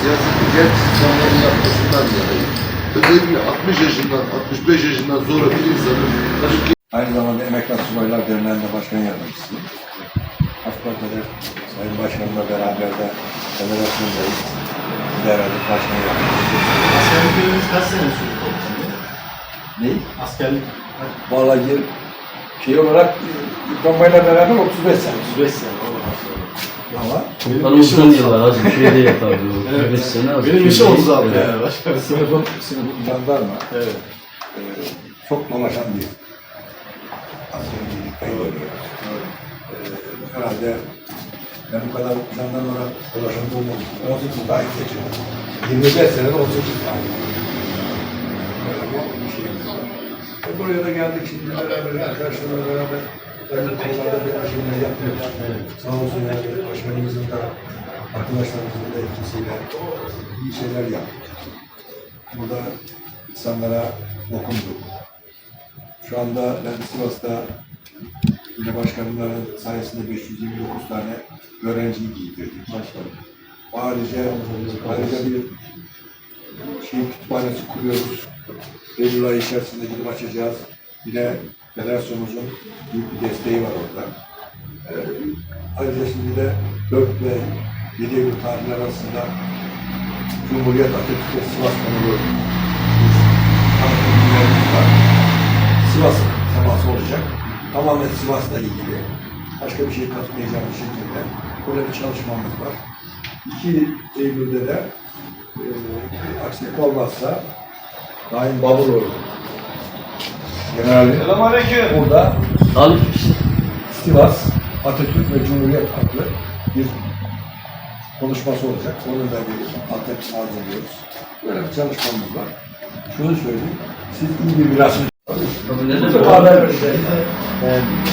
siyasi ticaret sistemlerinin yapmasından yanayım. Özellikle 60 yaşından, 65 yaşından sonra bir insanın Aynı zamanda Emekli Subaylar Derneği'nde başkan yardımcısıyım. Afganlar Sayın Başkanımla beraber de federasyondayız. Derneği başkan yardımcısıyım. Askerlikleriniz kaç sene sürdü komutanım? Neyi? Askerlik Vallahi yer- şey olarak diplomayla beraber 35 sene. 35 sene. Ama Benim Bana işim uzun olsa- yıllar az bir şey değil tabii. Evet. 35 sene az bir Benim şey işim oldu zaten Evet. yani başkanım. sınıfım, sınıfım jandarma. Evet. Ee, çok dolaşan bir askercilik görüyoruz. Ee, herhalde ben bu kadar jandarmada dolaşan olmadım. 18 daha ilk geçirdim. 25 senede 18 daha. Böyle bir. E, buraya da geldik şimdi beraber arkadaşlarla beraber öyle konularda bir şeyler yapıyoruz. Sağ olsun yani başkanımızın da arkadaşlarımızın da etkisiyle iyi şeyler yaptık. Burada insanlara dokunduk. Şu anda ben Sivas'ta il başkanların sayesinde 529 tane öğrenciyi giydirdik. Başkanım. Ayrıca, ayrıca bir şey kütüphanesi kuruyoruz. Eylül ayı içerisinde gidip açacağız. Yine federasyonumuzun büyük bir desteği var orada. Ee, ayrıca şimdi de 4 ve 7 Eylül tarihleri arasında Cumhuriyet Atatürk ve Sivas konulu var. Sivas teması olacak. Tamamen Sivas'la ilgili. Başka bir şey katmayacağımız şekilde böyle bir çalışmamız var. 2 Eylül'de de e, bir aksilik olmazsa Naim Baburoğlu Generali Selamünaleyküm. burada Al Sivas Atatürk ve Cumhuriyet adlı bir konuşması olacak. Onun da bir altyapısını hazırlıyoruz. Böyle bir çalışmamız var. Şunu söyleyeyim, siz iyi bir mirasını Bu haber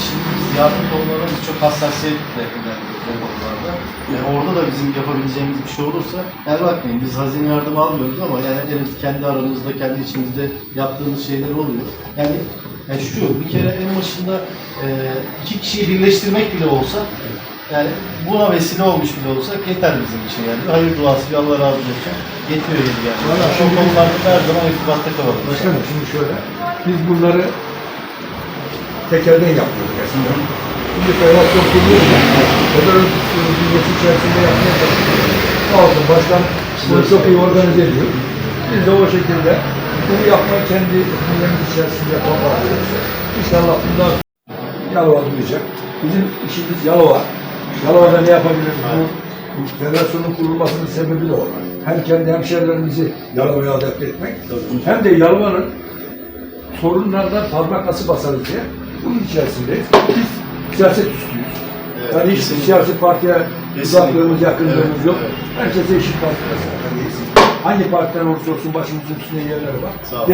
şimdi biz yardım konularımız çok hassasiyetle ilerliyoruz o konularda. Yani orada da bizim yapabileceğimiz bir şey olursa, yani bakmayın biz hazine yardımı almıyoruz ama yani evet, kendi aramızda, kendi içimizde yaptığımız şeyler oluyor. Yani, yani şu, bir kere en başında e, iki kişiyi birleştirmek bile olsa, yani buna vesile olmuş bile olsak yeter bizim için yani. Hayır duası, Allah razı olsun. Yetiyor gibi yani. Vallahi Şu konularda da her zaman irtibatta kalalım. Başkanım şimdi şöyle, biz bunları tekelden yapıyoruz eskiden. Şimdi federasyon kuruyoruz ya, federasyon bünyesi içerisinde yapmaya çalışıyoruz. Sağ olsun başkan bunu çok iyi organize ediyor. Biz de o şekilde bunu yapmayı kendi bünyemiz içerisinde yapamayız. İnşallah bundan Yalova duyacak. Bizim işimiz Yalova. Yalova'da ne yapabiliriz? Bu, bu federasyonun kurulmasının sebebi de o. Hem kendi hemşehrilerimizi Yalova'ya adapte etmek, hem de Yalova'nın sorunlardan parmak nasıl basarız diye bunun içerisindeyiz. Biz siyaset üstüyüz. Evet, yani hiç kesinlikle. siyasi partiye uzaklığımız, yakınlığımız Evet, yok. evet. Herkese eşit sahipteyiz. Hangi partiden olursa olsun başımızın üstünde yerleri var. Sağ ol.